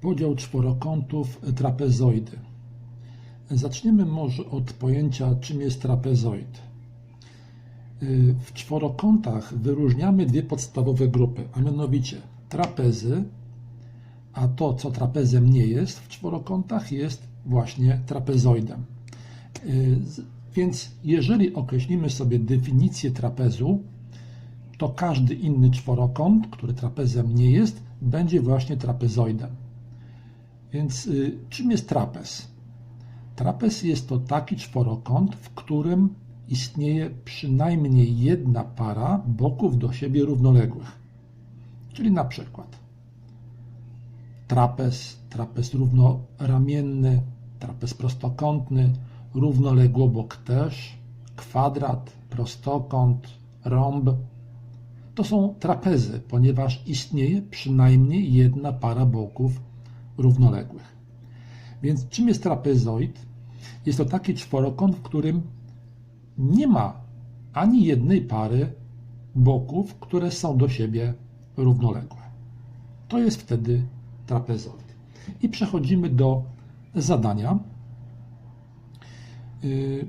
Podział czworokątów trapezoidy. Zaczniemy może od pojęcia, czym jest trapezoid. W czworokątach wyróżniamy dwie podstawowe grupy, a mianowicie trapezy, a to, co trapezem nie jest w czworokątach, jest właśnie trapezoidem. Więc jeżeli określimy sobie definicję trapezu, to każdy inny czworokąt, który trapezem nie jest, będzie właśnie trapezoidem. Więc y, czym jest trapez? Trapez jest to taki czworokąt, w którym istnieje przynajmniej jedna para boków do siebie równoległych. Czyli na przykład trapez, trapez równoramienny, trapez prostokątny, równoległobok też, kwadrat, prostokąt, rąb. To są trapezy, ponieważ istnieje przynajmniej jedna para boków równoległych. Więc czym jest trapezoid? Jest to taki czworokąt, w którym nie ma ani jednej pary boków, które są do siebie równoległe. To jest wtedy trapezoid. I przechodzimy do zadania. Yy,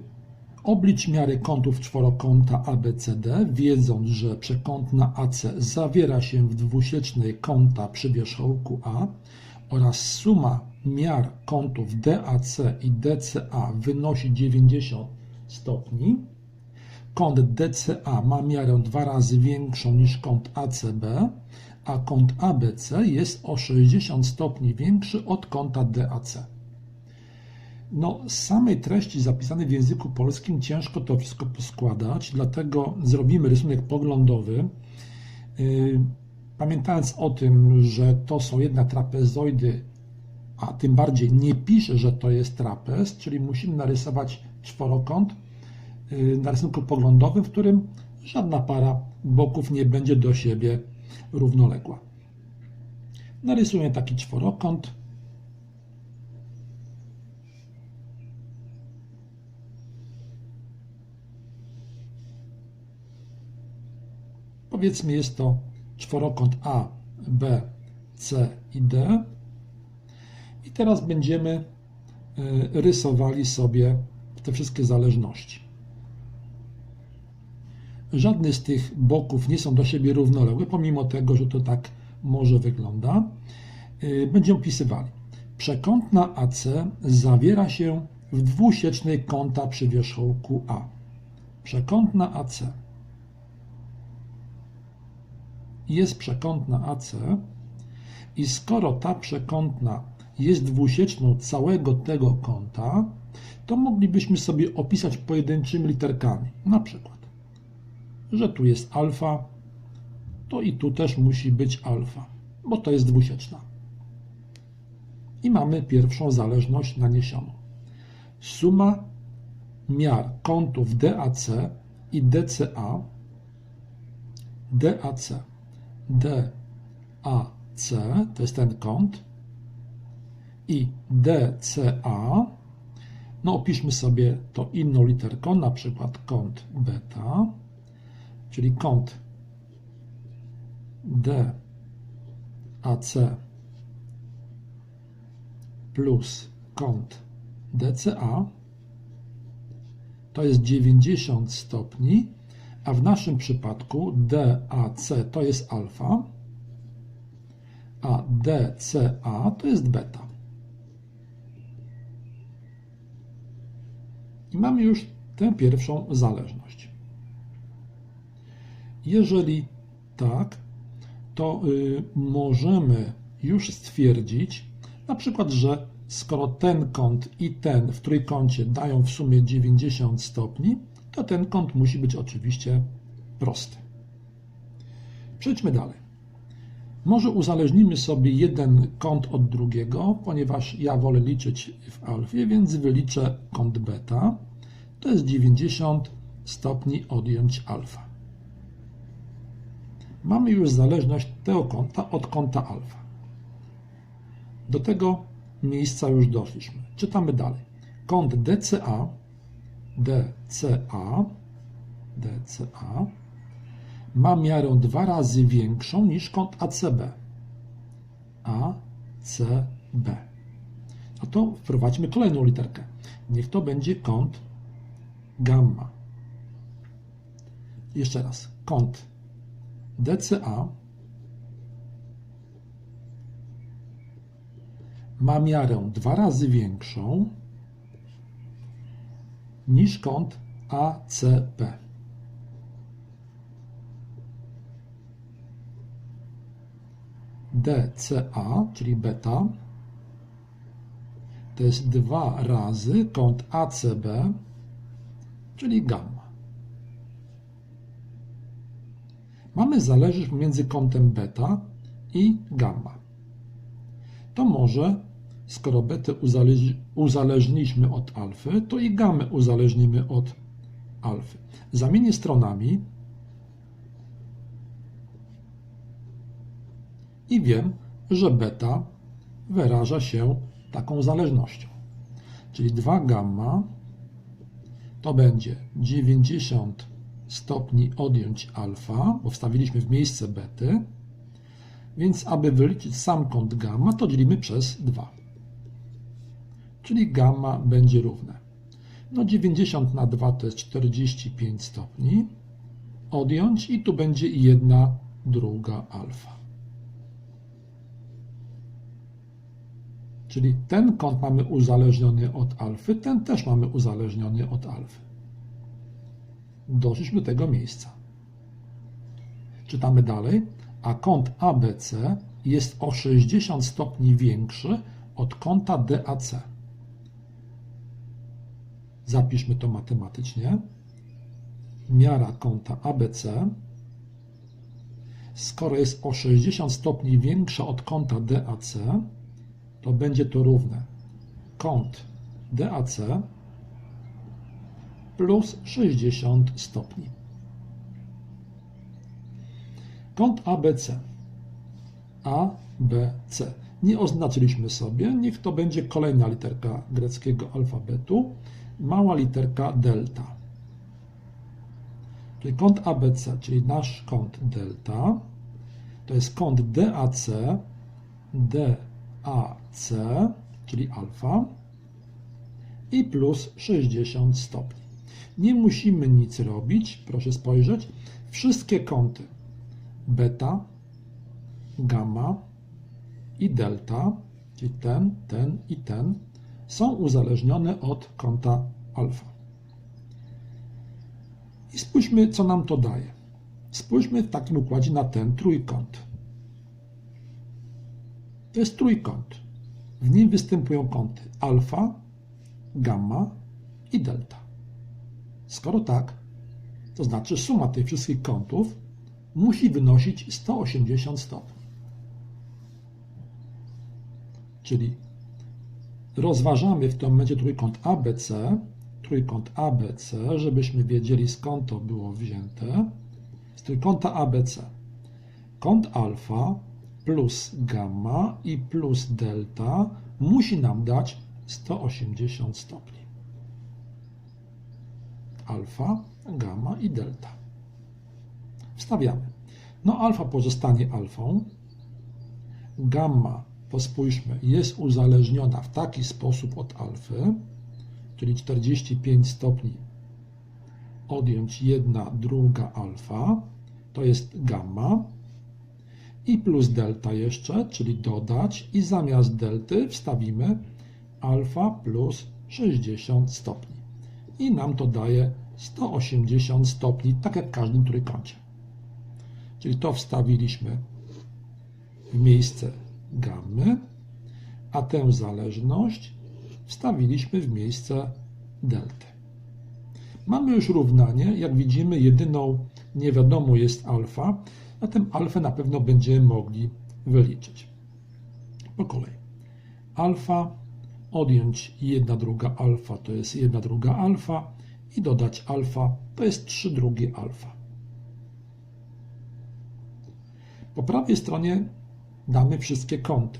Oblicz miary kątów czworokąta ABCD, wiedząc, że przekątna AC zawiera się w dwusiecznej kąta przy wierzchołku A oraz suma miar kątów DAC i DCA wynosi 90 stopni. Kąt DCA ma miarę dwa razy większą niż kąt ACB, a kąt ABC jest o 60 stopni większy od kąta DAC. No, z samej treści zapisanej w języku polskim ciężko to wszystko poskładać, dlatego zrobimy rysunek poglądowy. Pamiętając o tym, że to są jednak trapezoidy, a tym bardziej nie pisze, że to jest trapez, czyli musimy narysować czworokąt yy, na rysunku poglądowym, w którym żadna para boków nie będzie do siebie równoległa. Narysuję taki czworokąt. Powiedzmy, jest to czworokąt A, B, C i D. I teraz będziemy y, rysowali sobie te wszystkie zależności. Żadne z tych boków nie są do siebie równoległe, pomimo tego, że to tak może wygląda. Y, Będziemy opisywali. Przekątna AC zawiera się w dwusiecznej kąta przy wierzchołku A. Przekątna AC jest przekątna AC i skoro ta przekątna jest dwusieczną całego tego kąta, to moglibyśmy sobie opisać pojedynczymi literkami. Na przykład, że tu jest alfa, to i tu też musi być alfa, bo to jest dwusieczna. I mamy pierwszą zależność naniesioną. Suma miar kątów DAC i DCA DAC DAC to jest ten kąt i DCA no opiszmy sobie to inną literką, na przykład kąt beta, czyli kąt DAC plus kąt DCA to jest 90 stopni, a w naszym przypadku DAC to jest alfa, a DCA to jest beta. I mamy już tę pierwszą zależność. Jeżeli tak, to y, możemy już stwierdzić, na przykład, że skoro ten kąt i ten w trójkącie dają w sumie 90 stopni, to ten kąt musi być oczywiście prosty. Przejdźmy dalej. Może uzależnimy sobie jeden kąt od drugiego, ponieważ ja wolę liczyć w alfie, więc wyliczę kąt beta. To jest 90 stopni odjąć alfa. Mamy już zależność tego kąta od kąta alfa. Do tego miejsca już doszliśmy. Czytamy dalej. Kąt DCA DCA, DCA ma miarę dwa razy większą niż kąt ACB. ACB. A to wprowadźmy kolejną literkę. Niech to będzie kąt gamma. Jeszcze raz. Kąt DCA ma miarę dwa razy większą niż kąt ACP. DCA, czyli beta, to jest dwa razy kąt ACB, czyli gamma. Mamy zależność między kątem beta i gamma. To może, skoro betę uzależ uzależniliśmy od alfy, to i gamę uzależnimy od alfy. Zamienię stronami i wiem, że beta wyraża się taką zależnością. Czyli 2 gamma to będzie 90 stopni odjąć alfa, bo wstawiliśmy w miejsce bety, więc aby wyliczyć sam kąt gamma, to dzielimy przez 2. Czyli gamma będzie równe. No 90 na 2 to jest 45 stopni. Odjąć i tu będzie 1 druga alfa. Czyli ten kąt mamy uzależniony od alfy, ten też mamy uzależniony od alfy. Doszliśmy do tego miejsca. Czytamy dalej, a kąt ABC jest o 60 stopni większy od kąta DAC. Zapiszmy to matematycznie. Miara kąta ABC, skoro jest o 60 stopni większa od kąta DAC, to będzie to równe kąt DAC plus 60 stopni. Kąt ABC. ABC. Nie oznaczyliśmy sobie, niech to będzie kolejna literka greckiego alfabetu, mała literka delta. Czyli kąt ABC, czyli nasz kąt delta, to jest kąt DAC, DAC, czyli alfa, i plus 60 stopni. Nie musimy nic robić, proszę spojrzeć. Wszystkie kąty beta, gamma i delta, czyli ten, ten i ten, są uzależnione od kąta alfa. I spójrzmy, co nam to daje. Spójrzmy w takim układzie na ten trójkąt. To jest trójkąt. W nim występują kąty alfa, gamma i delta. Skoro tak, to znaczy suma tych wszystkich kątów musi wynosić 180 stopni. Czyli rozważamy w tym momencie trójkąt ABC, trójkąt ABC, żebyśmy wiedzieli skąd to było wzięte. Z trójkąta ABC kąt alfa plus gamma i plus delta musi nam dać 180 stopni. Alfa, gamma i delta. Wstawiamy. No alfa pozostanie alfą. Gamma, pospójrzmy, jest uzależniona w taki sposób od alfy, czyli 45 stopni odjąć 1 druga alfa, to jest gamma i plus delta jeszcze, czyli dodać i zamiast delty wstawimy alfa plus 60 stopni. I nam to daje 180 stopni, tak jak w każdym trójkącie. Czyli to wstawiliśmy w miejsce gammy, a tę zależność wstawiliśmy w miejsce delty. Mamy już równanie, jak widzimy jedyną niewiadomą jest alfa, zatem alfę na pewno będziemy mogli wyliczyć. Po kolei. Alfa odjąć 1 druga alfa to jest 1 druga alfa i dodać alfa to jest 3 drugie alfa. Po prawej stronie damy wszystkie kąty.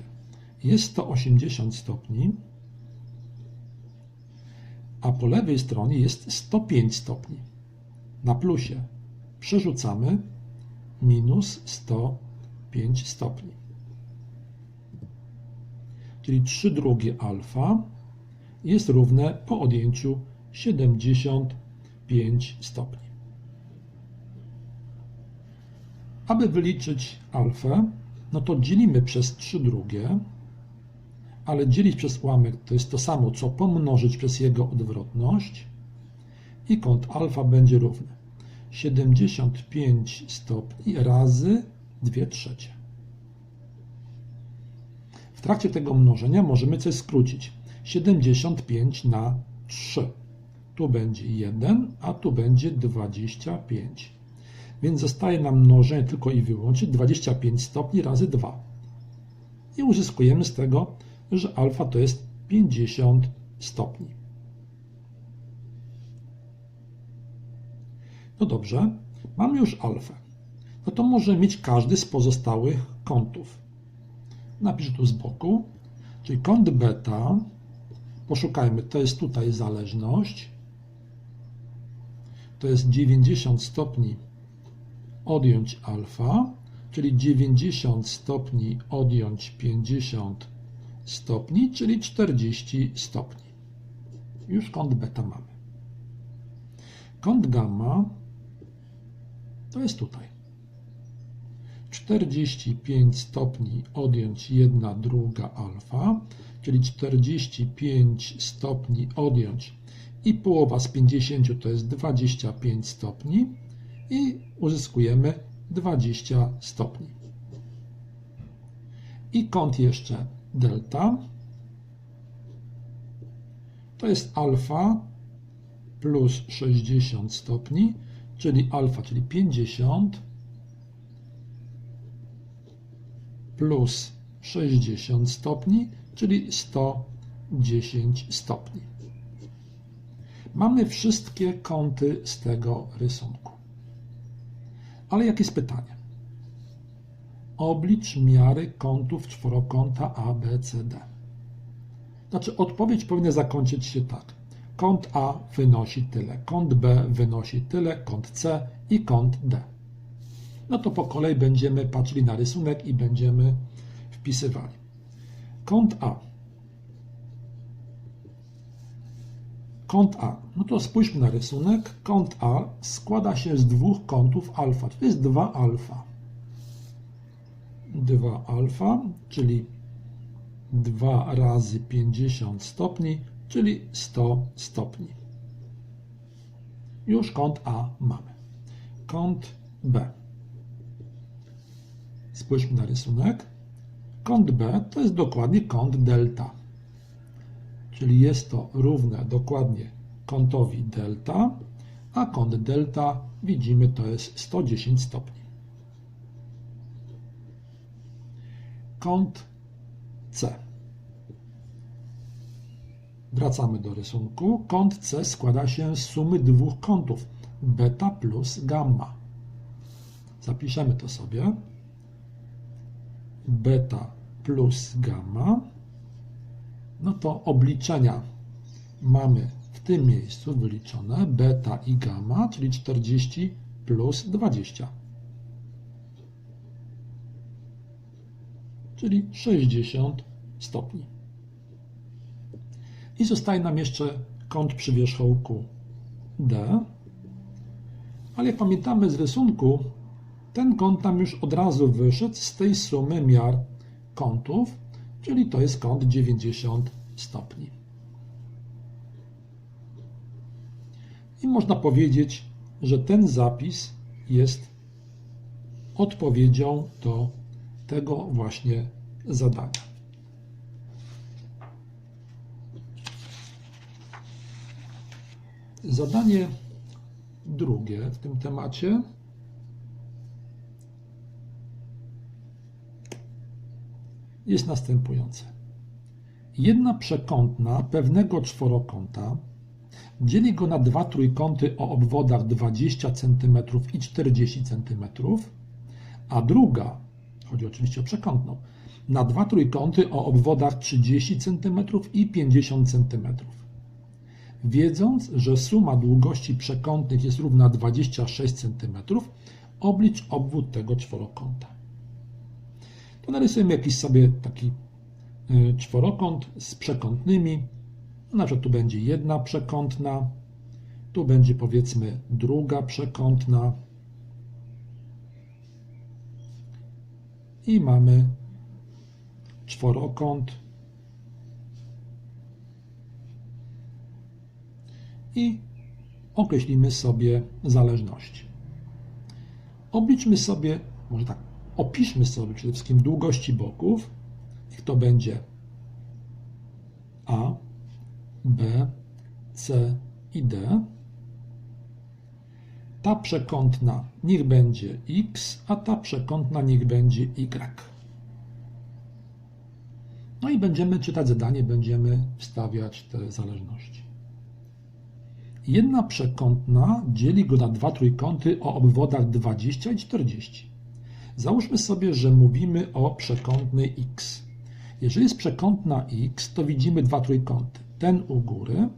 Jest to 80 stopni, a po lewej stronie jest 105 stopni. Na plusie przerzucamy minus 105 stopni. czyli 3 drugie alfa, jest równe po odjęciu 75 stopni. Aby wyliczyć alfę, no to dzielimy przez 3 drugie, ale dzielić przez ułamek to jest to samo, co pomnożyć przez jego odwrotność i kąt alfa będzie równy 75 stopni razy 2 trzecie. W trakcie tego mnożenia możemy coś skrócić. 75 na 3. Tu będzie 1, a tu będzie 25. Więc zostaje nam mnożenie tylko i wyłącznie 25 stopni razy 2. I uzyskujemy z tego, że alfa to jest 50 stopni. No dobrze, mamy już alfę. No to możemy mieć każdy z pozostałych kątów. Napiszę tu z boku, czyli kąt beta, poszukajmy, to jest tutaj zależność, to jest 90 stopni odjąć alfa, czyli 90 stopni odjąć 50 stopni, czyli 40 stopni. Już kąt beta mamy. Kąt gamma to jest tutaj. 45 stopni odjąć 1 druga alfa, czyli 45 stopni odjąć i połowa z 50 to jest 25 stopni i uzyskujemy 20 stopni. I kąt jeszcze delta to jest alfa plus 60 stopni, czyli alfa, czyli 50 plus 60 stopni, czyli 110 stopni. Mamy wszystkie kąty z tego rysunku. Ale jakie jest pytanie? Oblicz miary kątów czworokąta ABCD. Znaczy, odpowiedź powinna zakończyć się tak. Kąt A wynosi tyle, kąt B wynosi tyle, kąt C i kąt D. No to po kolei będziemy patrzyli na rysunek i będziemy wpisywali. Kąt A. Kąt A. No to spójrzmy na rysunek. Kąt A składa się z dwóch kątów alfa. To jest 2 alfa. 2 alfa, czyli 2 razy 50 stopni, czyli 100 stopni. Już kąt A mamy. Kąt B. Spójrzmy na rysunek. Kąt B to jest dokładnie kąt delta. Czyli jest to równe dokładnie kątowi delta, a kąt delta widzimy to jest 110 stopni. Kąt C. Wracamy do rysunku. Kąt C składa się z sumy dwóch kątów beta plus gamma. Zapiszemy to sobie. Beta plus gamma. No to obliczenia mamy w tym miejscu wyliczone beta i gamma, czyli 40 plus 20. Czyli 60 stopni. I zostaje nam jeszcze kąt przy wierzchołku D. Ale pamiętamy z rysunku, ten kąt nam już od razu wyszedł z tej sumy miar kątów, czyli to jest kąt 90 stopni. I można powiedzieć, że ten zapis jest odpowiedzią do tego właśnie zadania. Zadanie drugie w tym temacie jest następujące. Jedna przekątna pewnego czworokąta dzieli go na dwa trójkąty o obwodach 20 cm i 40 cm, a druga, chodzi oczywiście o przekątną, na dwa trójkąty o obwodach 30 cm i 50 cm. Wiedząc, że suma długości przekątnych jest równa 26 cm, oblicz obwód tego czworokąta. To jakiś sobie taki y, czworokąt z przekątnymi. Na przykład tu będzie jedna przekątna, tu będzie powiedzmy druga przekątna. I mamy czworokąt i określimy sobie zależności. Obliczmy sobie, może tak, opiszmy sobie przede wszystkim długości boków. Niech to będzie A, B, C i D. Ta przekątna niech będzie X, a ta przekątna niech będzie Y. No i będziemy czytać zadanie, będziemy wstawiać te zależności. Jedna przekątna dzieli go na dwa trójkąty o obwodach 20 i 40. Załóżmy sobie, że mówimy o przekątnej x. Jeżeli jest przekątna x, to widzimy dwa trójkąty. Ten u góry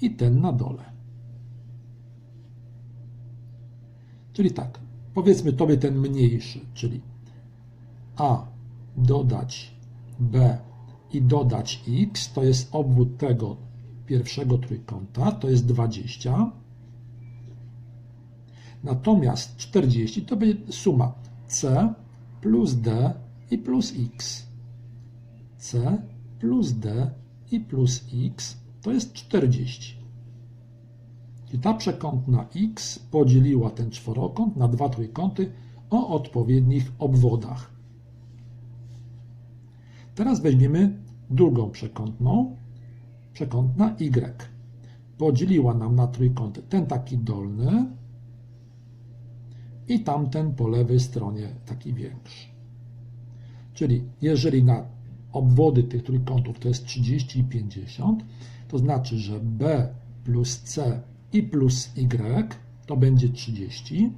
i ten na dole. Czyli tak, powiedzmy tobie ten mniejszy, czyli a dodać b i dodać x, to jest obwód tego pierwszego trójkąta, to jest 20. Natomiast 40 to będzie suma c plus d i plus x. c plus d i plus x to jest 40. I ta przekątna x podzieliła ten czworokąt na dwa trójkąty o odpowiednich obwodach. Teraz weźmiemy drugą przekątną, przekątna y. Podzieliła nam na trójkąty ten taki dolny i tamten po lewej stronie taki większy. Czyli jeżeli na obwody tych trójkątów to jest 30 i 50, to znaczy, że b plus c i plus y to będzie 30.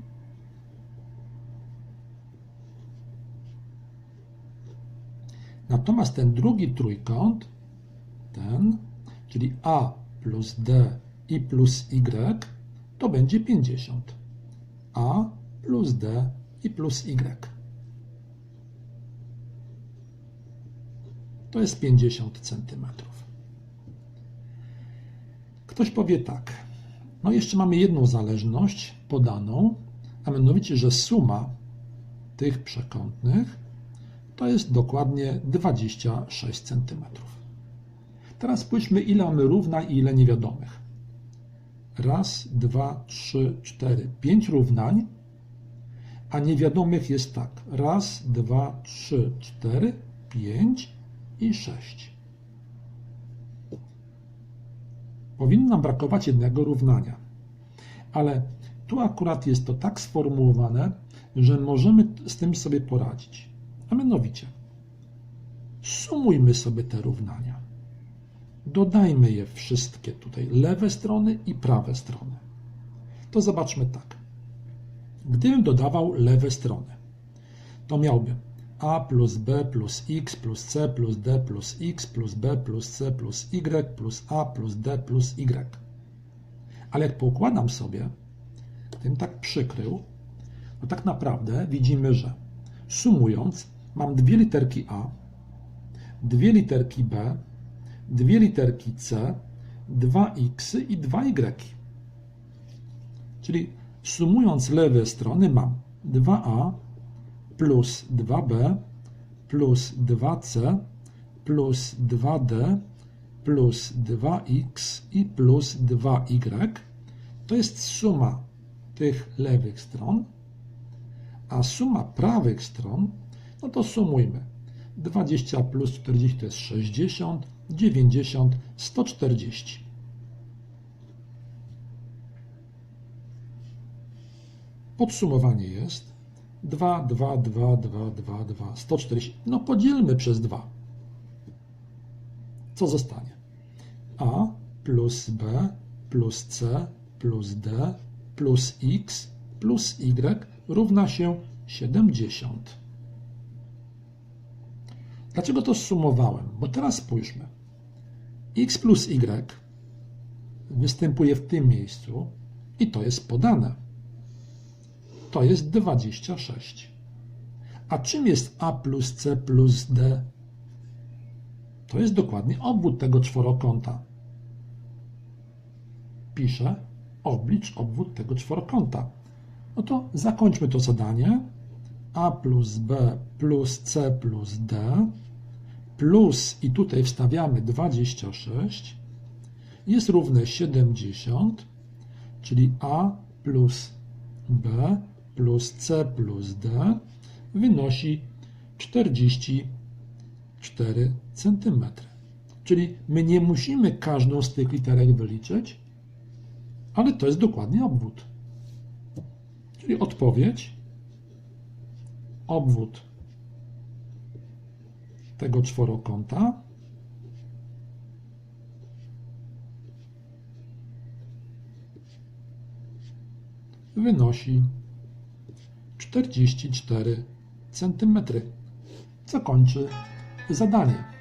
Natomiast ten drugi trójkąt, ten, czyli a plus d i plus y, to będzie 50. a plus d i plus y. To jest 50 cm. Ktoś powie tak. No jeszcze mamy jedną zależność podaną, a mianowicie, że suma tych przekątnych to jest dokładnie 26 cm. Teraz spójrzmy, ile mamy równań i ile niewiadomych. Raz, dwa, trzy, cztery, pięć równań, a niewiadomych jest tak. Raz, dwa, trzy, cztery, pięć i sześć. Powinno nam brakować jednego równania. Ale tu akurat jest to tak sformułowane, że możemy z tym sobie poradzić. A mianowicie, sumujmy sobie te równania. Dodajmy je wszystkie tutaj, lewe strony i prawe strony. To zobaczmy tak. Gdybym dodawał lewe strony, to miałbym a plus b plus x plus c plus d plus x plus b plus c plus y plus a plus d plus y. Ale jak poukładam sobie, gdybym tak przykrył, to tak naprawdę widzimy, że sumując mam dwie literki a, dwie literki b, dwie literki C, dwa x i dwa y. Czyli sumując lewe strony mam 2a plus 2b plus 2c plus 2d plus 2x i plus 2y. To jest suma tych lewych stron, a suma prawych stron, no to sumujmy. 20 plus 40 to jest 60, 90, 140. Podsumowanie jest 2, 2, 2, 2, 2, 2, 140. No podzielmy przez 2. Co zostanie? A plus B plus C plus D plus X plus Y równa się 70. Dlaczego to zsumowałem? Bo teraz spójrzmy. x plus y występuje w tym miejscu i to jest podane. To jest 26. A czym jest a plus c plus d to jest dokładnie obwód tego czworokąta. Piszę oblicz obwód tego czworokąta. No to zakończmy to zadanie. A plus B plus C plus D plus i tutaj wstawiamy 26 jest równe 70, czyli A plus B plus C plus D wynosi 44 cm. Czyli my nie musimy każdą z tych literek wyliczyć, ale to jest dokładnie obwód. Czyli odpowiedź, obwód tego czworokąta wynosi 44 cm, co kończy zadanie.